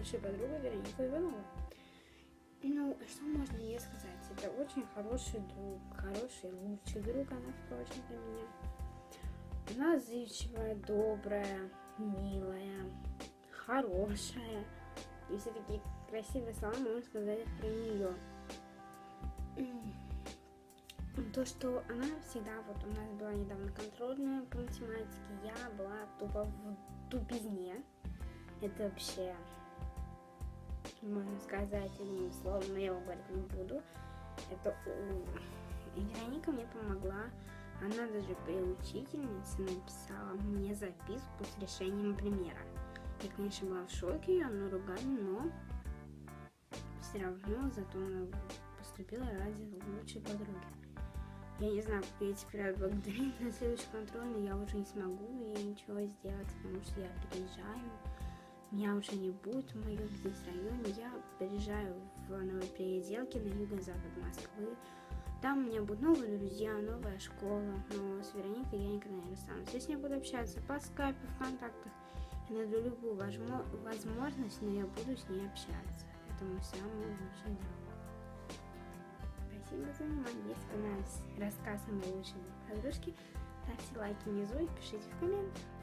лучшая подруга Вероника Иванова. Ну, что можно ей сказать? Это очень хороший друг, хороший, лучший друг она, впрочем, для меня. Она отзывчивая, добрая, милая, хорошая. И все такие красивые слова можно сказать про нее. То, что она всегда, вот у нас была недавно контрольная по математике, я была тупо в тупизне. Это вообще, можно сказать одним словом, но я его говорить не буду. Это и Вероника мне помогла. Она даже при учительнице написала мне записку с решением примера. Я, конечно, была в шоке, ее наругали, но все равно зато она поступила ради лучшей подруги. Я не знаю, как я теперь отблагодарить на следующий контрольный, я уже не смогу ей ничего сделать, потому что я переезжаю. Меня уже не будет в моем здесь районе. Я переезжаю в Новопеределки на юго-запад Москвы. Там у меня будут новые друзья, новая школа, но с Вероникой я никогда не расстанусь. Я с ней буду общаться по скайпу, ВКонтактах. Я найду любую возможность, но я буду с ней общаться. Это мой самый лучший друг. Спасибо за внимание. Если понравился рассказ о моей лучшей подружке, ставьте лайки внизу и пишите в комментариях.